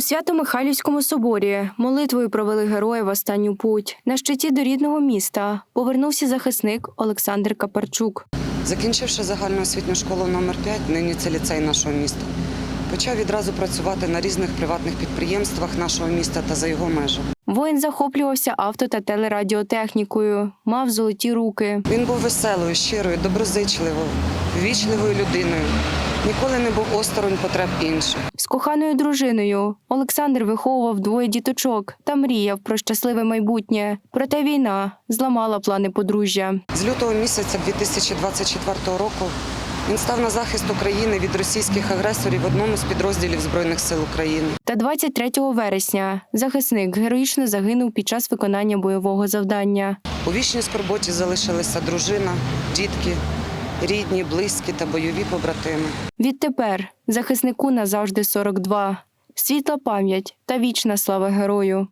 Свято-Михайлівському соборі молитвою провели героя в останню путь. На щиті до рідного міста повернувся захисник Олександр Капарчук. Закінчивши загальну освітню школу номер 5 нині це ліцей нашого міста. Почав відразу працювати на різних приватних підприємствах нашого міста та за його межами. Воїн захоплювався авто та телерадіотехнікою, мав золоті руки. Він був веселою, щирою, доброзичливою, ввічливою людиною. Ніколи не був осторонь потреб інших. З коханою дружиною Олександр виховував двоє діточок та мріяв про щасливе майбутнє. Проте війна зламала плани подружжя. З лютого місяця 2024 року він став на захист України від російських агресорів в одному з підрозділів Збройних сил України. Та 23 вересня захисник героїчно загинув під час виконання бойового завдання. У вічній скорботі залишилися дружина, дітки, рідні, близькі та бойові побратими. Відтепер захиснику назавжди 42. Світла пам'ять та вічна слава герою.